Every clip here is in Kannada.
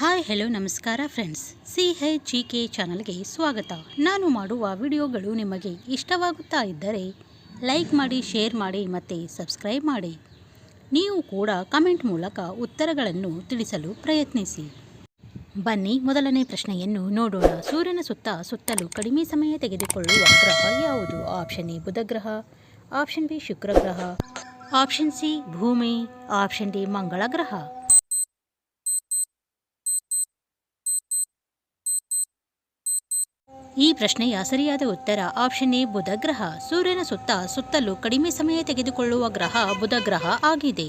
ಹಾಯ್, ಹೆಲೋ, ನಮಸ್ಕಾರ friends. C H G K ಚಾನಲ್ಗೆ ಸ್ವಾಗತ. ನಾನು ಮಾಡುವ ವಿಡಿಯೋಗಳು ನಿಮಗೆ ಇಷ್ಟವಾಗುತ್ತಾ ಇದ್ದರೆ ಲೈಕ್ ಮಾಡಿ, ಶೇರ್ ಮಾಡಿ ಮತ್ತು ಸಬ್ಸ್ಕ್ರೈಬ್ ಮಾಡಿ. ನೀವು ಕೂಡ ಕಮೆಂಟ್ ಮೂಲಕ ಉತ್ತರಗಳನ್ನು ತಿಳಿಸಲು ಪ್ರಯತ್ನಿಸಿ. ಬನ್ನಿ, ಮೊದಲನೇ ಪ್ರಶ್ನೆಯನ್ನು ನೋಡೋಣ. ಸೂರ್ಯನ ಸುತ್ತ ಸುತ್ತಲೂ ಕಡಿಮೆ ಸಮಯ ತೆಗೆದುಕೊಳ್ಳುವ ಗ್ರಹ ಯಾವುದು? ಆಪ್ಷನ್ ಎ, ಬುಧ ಗ್ರಹ. ಆಪ್ಷನ್ ಬಿ, ಶುಕ್ರ ಗ್ರಹ. ಆಪ್ಷನ್ ಸಿ, ಭೂಮಿ. ಆಪ್ಷನ್ ಡಿ, ಮಂಗಳ ಗ್ರಹ. ಈ ಪ್ರಶ್ನೆಯ ಸರಿಯಾದ ಉತ್ತರ ಆಪ್ಷನ್ ಎ ಬುಧ ಗ್ರಹ ಸೂರ್ಯನ ಸುತ್ತ ಸುತ್ತಲೂ ಕಡಿಮೆ ಸಮಯ ತೆಗೆದುಕೊಳ್ಳುವ ಗ್ರಹ ಬುಧ ಗ್ರಹ ಆಗಿದೆ.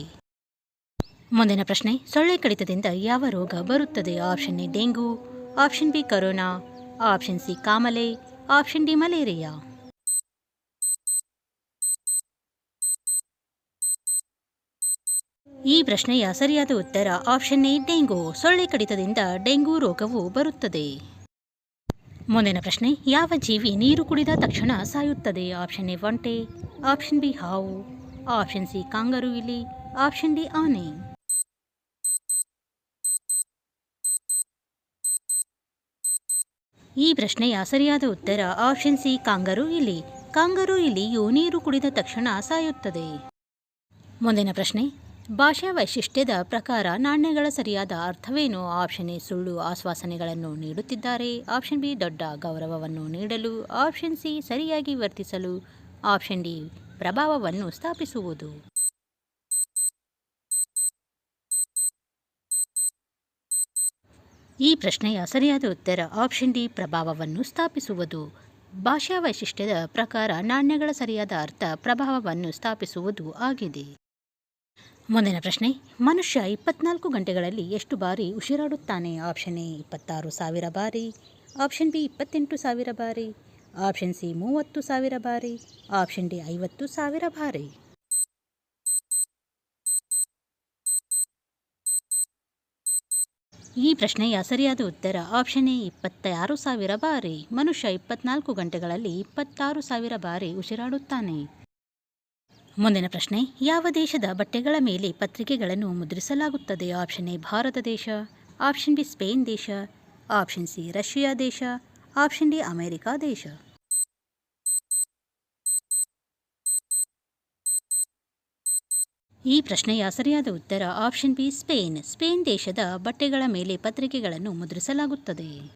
ಮುಂದಿನ ಪ್ರಶ್ನೆ, ಸೊಳ್ಳೆ ಕಡಿತದಿಂದ ಯಾವ ರೋಗ ಬರುತ್ತದೆ? Option A dengue option B corona option C ಕಾಮಲೆ option D malaria. ಈ ಪ್ರಶ್ನೆಯ ಸರಿಯಾದ ಉತ್ತರ ಆಪ್ಷನ್ ಎ ಡೆಂಗು. ಸೊಳ್ಳೆ ಕಡಿತದಿಂದ ಡೆಂಗು ರೋಗವು ಬರುತ್ತದೆ. ಮುಂದಿನ ಪ್ರಶ್ನೆ, ಯಾವ ಜೀವಿ ನೀರು ಕುಡಿದ ತಕ್ಷಣ ಸಾಯುತ್ತದೆ? ಆಪ್ಷನ್ ಎ ಒಂಟೆ ಆಪ್ಷನ್ ಬಿ ಹಾವು ಆಪ್ಷನ್ ಸಿ ಕಾಂಗರು ಇಲಿ ಆಪ್ಷನ್ ಡಿ ಆನೆ. ಈ ಪ್ರಶ್ನೆಯ ಸರಿಯಾದ ಉತ್ತರ ಆಪ್ಷನ್ ಸಿ ಕಾಂಗರು ಇಲಿ ಕಾಂಗರು ಇಲಿಯು ನೀರು ಕುಡಿದ ತಕ್ಷಣ ಸಾಯುತ್ತದೆ. ಮುಂದಿನ ಪ್ರಶ್ನೆ ಭಾಷಾ ವೈಶಿಷ್ಟ್ಯದ ಪ್ರಕಾರ ನಾಣ್ಯಗಳ ಸರಿಯಾದ ಅರ್ಥವೇನು? ಆಪ್ಷನ್ ಎ, ಸುಳ್ಳು ಆಶ್ವಾಸನೆಗಳನ್ನು ನೀಡುತ್ತಿದ್ದಾರೆ. ಆಪ್ಷನ್ ಬಿ, ದೊಡ್ಡ ಗೌರವವನ್ನು ನೀಡಲು. ಆಪ್ಷನ್ ಸಿ, ಸರಿಯಾಗಿ ವರ್ತಿಸಲು. ಆಪ್ಷನ್ ಡಿ, ಪ್ರಭಾವವನ್ನು ಸ್ಥಾಪಿಸುವುದು. ಈ ಪ್ರಶ್ನೆಯ ಸರಿಯಾದ ಉತ್ತರ ಆಪ್ಷನ್ ಡಿ, ಪ್ರಭಾವವನ್ನು ಸ್ಥಾಪಿಸುವುದು. ಭಾಷಾ ವೈಶಿಷ್ಟ್ಯದ ಪ್ರಕಾರ ನಾಣ್ಯಗಳ ಸರಿಯಾದ ಅರ್ಥ ಪ್ರಭಾವವನ್ನು ಸ್ಥಾಪಿಸುವುದು ಆಗಿದೆ. ಮುಂದಿನ ಪ್ರಶ್ನೆ, ಮನುಷ್ಯ ಇಪ್ಪತ್ನಾಲ್ಕು ಗಂಟೆಗಳಲ್ಲಿ ಎಷ್ಟು ಬಾರಿ ಉಸಿರಾಡುತ್ತಾನೆ? ಆಪ್ಷನ್ ಎ, ಇಪ್ಪತ್ತಾರು ಸಾವಿರ ಬಾರಿ. ಆಪ್ಷನ್ ಬಿ, ಇಪ್ಪತ್ತೆಂಟು ಸಾವಿರ ಬಾರಿ. ಆಪ್ಷನ್ ಸಿ, ಮೂವತ್ತು ಸಾವಿರ ಬಾರಿ. ಆಪ್ಷನ್ ಡಿ, ಐವತ್ತು ಸಾವಿರ ಬಾರಿ. ಈ ಪ್ರಶ್ನೆಯ ಸರಿಯಾದ ಉತ್ತರ ಆಪ್ಷನ್ ಎ, ಇಪ್ಪತ್ತಾರು ಸಾವಿರ ಬಾರಿ. ಮನುಷ್ಯ ಇಪ್ಪತ್ನಾಲ್ಕು ಗಂಟೆಗಳಲ್ಲಿ ಇಪ್ಪತ್ತಾರು ಸಾವಿರ ಬಾರಿ ಉಸಿರಾಡುತ್ತಾನೆ. ಮುಂದಿನ ಪ್ರಶ್ನೆ, ಯಾವ ದೇಶದ ಬಟ್ಟೆಗಳ ಮೇಲೆ ಪತ್ರಿಕೆಗಳನ್ನು ಮುದ್ರಿಸಲಾಗುತ್ತದೆ? ಆಪ್ಷನ್ ಎ, ಭಾರತ ದೇಶ. ಆಪ್ಷನ್ ಬಿ, ಸ್ಪೇನ್ ದೇಶ. ಆಪ್ಷನ್ ಸಿ, ರಷ್ಯಾ ದೇಶ. ಆಪ್ಷನ್ ಡಿ, ಅಮೆರಿಕಾ ದೇಶ. ಈ ಪ್ರಶ್ನೆಯ ಸರಿಯಾದ ಉತ್ತರ ಆಪ್ಷನ್ ಬಿ, ಸ್ಪೇನ್. ಸ್ಪೇನ್ ದೇಶದ ಬಟ್ಟೆಗಳ ಮೇಲೆ ಪತ್ರಿಕೆಗಳನ್ನು ಮುದ್ರಿಸಲಾಗುತ್ತದೆ.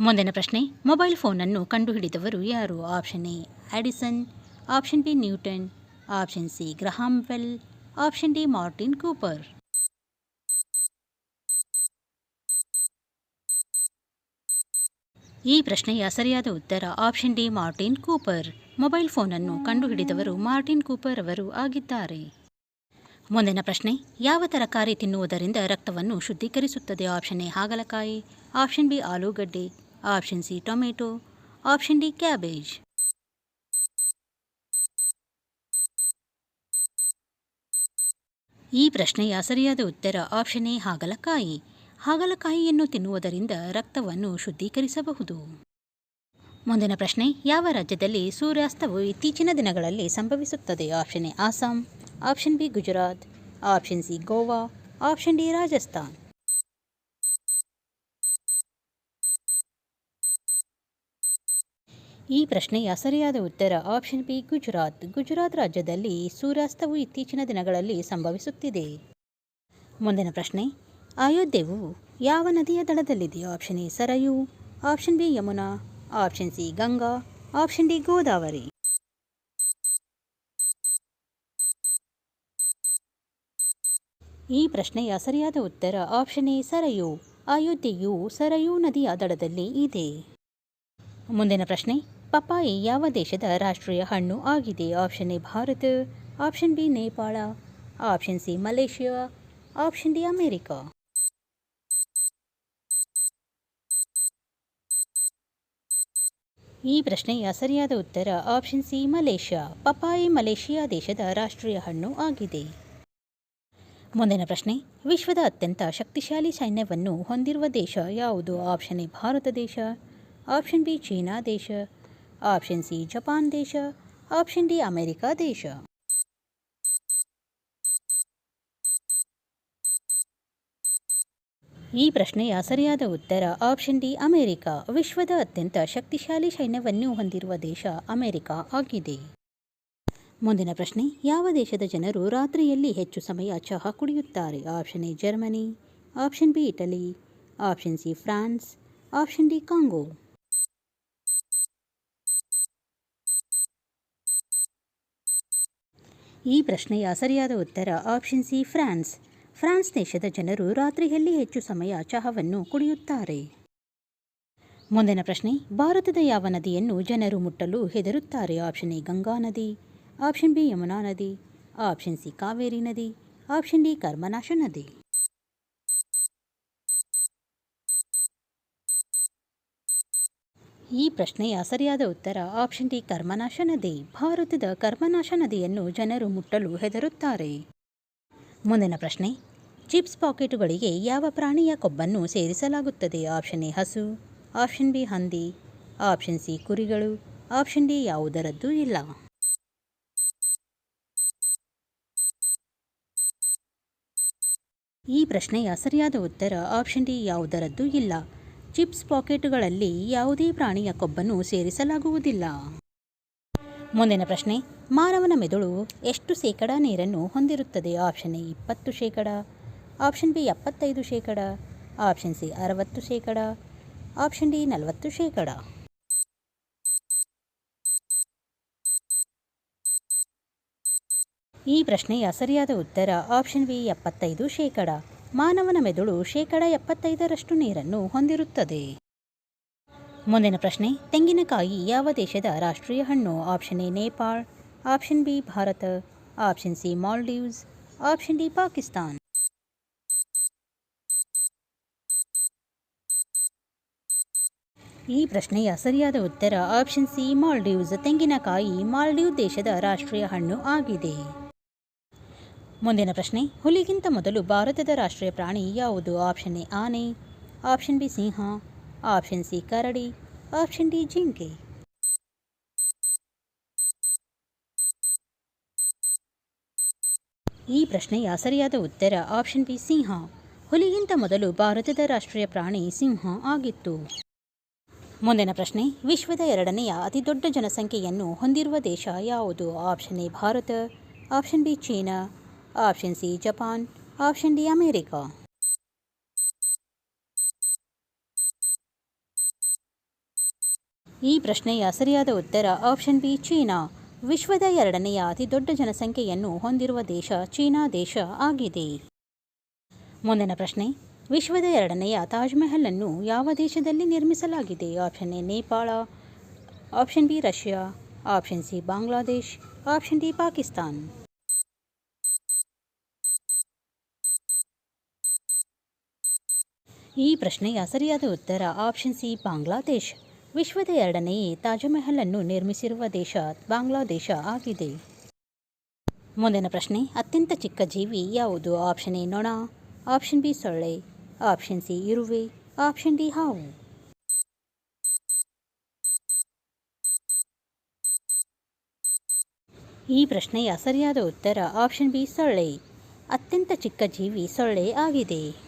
ಮುಂದಿನ ಪ್ರಶ್ನೆ, ಮೊಬೈಲ್ ಫೋನನ್ನು ಕಂಡುಹಿಡಿದವರು ಯಾರು? Option A Edison option B, Newton. Option C Graham Bell option D Martin Cooper ಈ ಪ್ರಶ್ನೆಯ ಸರಿಯಾದ ಉತ್ತರ option D Martin Cooper mobile ಫೋನನ್ನು ಕಂಡುಹಿಡಿದವರು ಮಾರ್ಟಿನ್ ಕೂಪರ್ ಅವರು ಆಗಿದ್ದಾರೆ. ಮುಂದಿನ ಪ್ರಶ್ನೆ, ಯಾವ ತರಕಾರಿ ತಿನ್ನುವುದರಿಂದ ರಕ್ತವನ್ನು ಶುದ್ಧೀಕರಿಸುತ್ತದೆ? ಆಪ್ಷನ್ ಎ ಹಾಗಲಕಾಯಿ, ಆಪ್ಷನ್ ಬಿ ಆಲೂಗಡ್ಡೆ, option C tomato, option D cabbage. ಈ ಪ್ರಶ್ನೆಯ ಸರಿಯಾದ ಉತ್ತರ ಆಪ್ಷನ್ ಎ ಹಾಗಲಕಾಯಿ. ಹಾಗಲಕಾಯಿಯನ್ನು ತಿನ್ನುವುದರಿಂದ ರಕ್ತವನ್ನು ಶುದ್ಧೀಕರಿಸಬಹುದು. ಮುಂದಿನ ಪ್ರಶ್ನೆ, ಯಾವ ರಾಜ್ಯದಲ್ಲಿ ಸೂರ್ಯಾಸ್ತವು ಇತ್ತೀಚಿನ ದಿನಗಳಲ್ಲಿ ಸಂಭವಿಸುತ್ತದೆ? Option A Assam option B Gujarat option C Goa option D Rajasthan. ಈ ಪ್ರಶ್ನೆಯ ಸರಿಯಾದ ಉತ್ತರ ಆಪ್ಷನ್ ಬಿ ಗುಜರಾತ್. ಗುಜರಾತ್ ರಾಜ್ಯದಲ್ಲಿ ಸೂರ್ಯಾಸ್ತವು ಇತ್ತೀಚಿನ ದಿನಗಳಲ್ಲಿ ಸಂಭವಿಸುತ್ತಿದೆ. ಮುಂದಿನ ಪ್ರಶ್ನೆ, ಅಯೋಧ್ಯೆವು ಯಾವ ನದಿಯ ದಡದಲ್ಲಿದೆ option A Sarayu option B Yamuna option C Ganga option D Godavari. ಈ ಪ್ರಶ್ನೆಯ ಸರಿಯಾದ ಉತ್ತರ ಆಪ್ಷನ್ ಎ ಸರಯು, ಅಯೋಧ್ಯೆಯು ಸರಯೂ ನದಿಯ ದಡದಲ್ಲಿ ಇದೆ. ಮುಂದಿನ ಪ್ರಶ್ನೆ ಪಪಾಯಿ ಯಾವ ದೇಶದ ರಾಷ್ಟ್ರೀಯ ಹಣ್ಣು ಆಗಿದೆ? Option A Bharat, option B Nepal, option C Malaysia, option D America. ಈ ಪ್ರಶ್ನೆಯ ಸರಿಯಾದ ಉತ್ತರ ಆಪ್ಷನ್ ಸಿ ಮಲೇಷ್ಯಾ. ಪಪಾಯಿ ಮಲೇಷಿಯಾ ದೇಶದ ರಾಷ್ಟ್ರೀಯ ಹಣ್ಣು ಆಗಿದೆ. ಮುಂದಿನ ಪ್ರಶ್ನೆ, ವಿಶ್ವದ ಅತ್ಯಂತ ಶಕ್ತಿಶಾಲಿ ಸೈನ್ಯವನ್ನು ಹೊಂದಿರುವ ದೇಶ ಯಾವುದು? ಆಪ್ಷನ್ ಎ ಭಾರತ ದೇಶ, ಆಪ್ಷನ್ ಬಿ ಚೀನಾ ದೇಶ ಆಪ್ಷನ್ ಸಿ ಜಪಾನ್ ದೇಶ. ಆಪ್ಷನ್ ಡಿ ಅಮೆರಿಕಾ ದೇಶ. ಈ ಪ್ರಶ್ನೆಯ ಸರಿಯಾದ ಉತ್ತರ ಆಪ್ಷನ್ ಡಿ ಅಮೆರಿಕ ವಿಶ್ವದ ಅತ್ಯಂತ ಶಕ್ತಿಶಾಲಿ ಸೈನ್ಯವನ್ನು ಹೊಂದಿರುವ ದೇಶ ಅಮೆರಿಕ ಆಗಿದೆ. ಮುಂದಿನ ಪ್ರಶ್ನೆ, ಯಾವ ದೇಶದ ಜನರು ರಾತ್ರಿಯಲ್ಲಿ ಹೆಚ್ಚು ಸಮಯ ಚಹಾ ಕುಡಿಯುತ್ತಾರೆ? Option A Germany option B Italy option C France option D Congo ಈ ಪ್ರಶ್ನೆಯ ಸರಿಯಾದ ಉತ್ತರ ಆಪ್ಷನ್ ಸಿ ಫ್ರಾನ್ಸ್ ಫ್ರಾನ್ಸ್ ದೇಶದ ಜನರು ರಾತ್ರಿಯಲ್ಲಿ ಹೆಚ್ಚು ಸಮಯ ಚಹಾವನ್ನು ಕುಡಿಯುತ್ತಾರೆ. ಮುಂದಿನ ಪ್ರಶ್ನೆ, ಭಾರತದ ಯಾವ ನದಿಯನ್ನು ಜನರು ಮುಟ್ಟಲು ಹೆದರುತ್ತಾರೆ? ಆಪ್ಷನ್ ಎ ಗಂಗಾ ನದಿ. ಆಪ್ಷನ್ ಬಿ ಯಮುನಾ ನದಿ. ಆಪ್ಷನ್ ಸಿ ಕಾವೇರಿ ನದಿ. ಆಪ್ಷನ್ ಡಿ ಕರ್ಮನಾಶ ನದಿ. ಈ ಪ್ರಶ್ನೆಯ ಸರಿಯಾದ ಉತ್ತರ ಆಪ್ಷನ್ ಡಿ ಕರ್ಮನಾಶ ನದಿ. ಭಾರತದ ಕರ್ಮನಾಶ ನದಿಯನ್ನು ಜನರು ಮುಟ್ಟಲು ಹೆದರುತ್ತಾರೆ. ಮುಂದಿನ ಪ್ರಶ್ನೆ, ಚಿಪ್ಸ್ ಪಾಕೆಟುಗಳಿಗೆ ಯಾವ ಪ್ರಾಣಿಯ ಕೊಬ್ಬನ್ನು ಸೇರಿಸಲಾಗುತ್ತದೆ? ಆಪ್ಷನ್ ಎ ಹಸು, ಆಪ್ಷನ್ ಬಿ ಹಂದಿ, ಆಪ್ಷನ್ ಸಿ ಕುರಿಗಳು, ಆಪ್ಷನ್ ಡಿ ಯಾವುದರದ್ದು ಇಲ್ಲ. ಈ ಪ್ರಶ್ನೆಯ ಸರಿಯಾದ ಉತ್ತರ ಆಪ್ಷನ್ ಡಿ ಯಾವುದರದ್ದೂ ಇಲ್ಲ. ಚಿಪ್ಸ್ ಪಾಕೆಟ್ಗಳಲ್ಲಿ ಯಾವುದೇ ಪ್ರಾಣಿಯ ಕೊಬ್ಬನ್ನು ಸೇರಿಸಲಾಗುವುದಿಲ್ಲ. ಮುಂದಿನ ಪ್ರಶ್ನೆ, ಮಾನವನ ಮೆದುಳು ಎಷ್ಟು ಶೇಕಡ ನೀರನ್ನು ಹೊಂದಿರುತ್ತದೆ? ಆಪ್ಷನ್ ಎ ಇಪ್ಪತ್ತು ಶೇಕಡ, ಆಪ್ಷನ್ ಬಿ ಎಪ್ಪತ್ತೈದು ಶೇಕಡ, ಆಪ್ಷನ್ ಸಿ ಅರವತ್ತು ಶೇಕಡ, ಆಪ್ಷನ್ ಡಿ ನಲವತ್ತು ಶೇಕಡ. ಈ ಪ್ರಶ್ನೆಯ ಸರಿಯಾದ ಉತ್ತರ ಆಪ್ಷನ್ ಬಿ ಎಪ್ಪತ್ತೈದು ಶೇಕಡ. ಮಾನವನ ಮೆದುಳು ಶೇಕಡ ಎಪ್ಪತ್ತೈದರಷ್ಟು ನೀರನ್ನು ಹೊಂದಿರುತ್ತದೆ. ಮುಂದಿನ ಪ್ರಶ್ನೆ, ತೆಂಗಿನಕಾಯಿ ಯಾವ ದೇಶದ ರಾಷ್ಟ್ರೀಯ ಹಣ್ಣು? Option A, Nepal. Option B, Bharat. Option C, Maldives. Option D, Pakistan. ಈ ಪ್ರಶ್ನೆಯ ಸರಿಯಾದ ಉತ್ತರ ಆಪ್ಷನ್ ಸಿ, ಮಾಲ್ಡೀವ್ಸ್. ತೆಂಗಿನಕಾಯಿ ಮಾಲ್ಡೀವ್ ದೇಶದ ರಾಷ್ಟ್ರೀಯ ಹಣ್ಣು ಆಗಿದೆ. ಮುಂದಿನ ಪ್ರಶ್ನೆ, ಹುಲಿಗಿಂತ ಮೊದಲು ಭಾರತದ ರಾಷ್ಟ್ರೀಯ ಪ್ರಾಣಿ ಯಾವುದು? ಆಪ್ಷನ್ ಎ, ಆನೆ, ಆಪ್ಷನ್ ಬಿ, ಸಿಂಹ, ಆಪ್ಷನ್ ಸಿ, ಕರಡಿ, ಆಪ್ಷನ್ ಡಿ, ಜಿಂಕೆ. ಈ ಪ್ರಶ್ನೆಯ ಸರಿಯಾದ ಉತ್ತರ ಆಪ್ಷನ್ ಬಿ, ಸಿಂಹ. ಹುಲಿಗಿಂತ ಮೊದಲು ಭಾರತದ ರಾಷ್ಟ್ರೀಯ ಪ್ರಾಣಿ ಸಿಂಹ ಆಗಿತ್ತು. ಮುಂದಿನ ಪ್ರಶ್ನೆ, ವಿಶ್ವದ ಎರಡನೆಯ ಅತಿದೊಡ್ಡ ಜನಸಂಖ್ಯೆಯನ್ನು ಹೊಂದಿರುವ ದೇಶ ಯಾವುದು? Option A, Bharat, option B, China. Option C Japan option D America ಈ ಪ್ರಶ್ನೆಯ ಸರಿಯಾದ ಉತ್ತರ ಆಪ್ಷನ್ ಬಿ ಚೀನಾ. ವಿಶ್ವದ ಎರಡನೆಯ ಅತಿದೊಡ್ಡ ಜನಸಂಖ್ಯೆಯನ್ನು ಹೊಂದಿರುವ ದೇಶ ಚೀನಾ ದೇಶ ಆಗಿದೆ. ಮುಂದಿನ ಪ್ರಶ್ನೆ, ವಿಶ್ವದ ಎರಡನೆಯ ತಾಜ್ ಮಹಲ್ ಅನ್ನು ಯಾವ ದೇಶದಲ್ಲಿ ನಿರ್ಮಿಸಲಾಗಿದೆ? Option A Nepal. Option B Russia. Option C Bangladesh. Option D Pakistan. ಈ ಪ್ರಶ್ನೆಯ ಸರಿಯಾದ ಉತ್ತರ ಆಪ್ಷನ್ ಸಿ ಬಾಂಗ್ಲಾದೇಶ್. ವಿಶ್ವದ ಎರಡನೆಯ ತಾಜ್ಮಹಲ್ ಅನ್ನು ನಿರ್ಮಿಸಿರುವ ದೇಶ ಬಾಂಗ್ಲಾದೇಶ ಆಗಿದೆ. ಮುಂದಿನ ಪ್ರಶ್ನೆ, ಅತ್ಯಂತ ಚಿಕ್ಕ ಜೀವಿ ಯಾವುದು? ಆಪ್ಷನ್ ಎ ನೊಣ. ಆಪ್ಷನ್ ಬಿ ಸೊಳ್ಳೆ. ಆಪ್ಷನ್ ಸಿ ಇರುವೆ. ಆಪ್ಷನ್ ಡಿ ಹಾವು. ಈ ಪ್ರಶ್ನೆಯ ಸರಿಯಾದ ಉತ್ತರ ಆಪ್ಷನ್ ಬಿ ಸೊಳ್ಳೆ. ಅತ್ಯಂತ ಚಿಕ್ಕ ಜೀವಿ ಸೊಳ್ಳೆ ಆಗಿದೆ.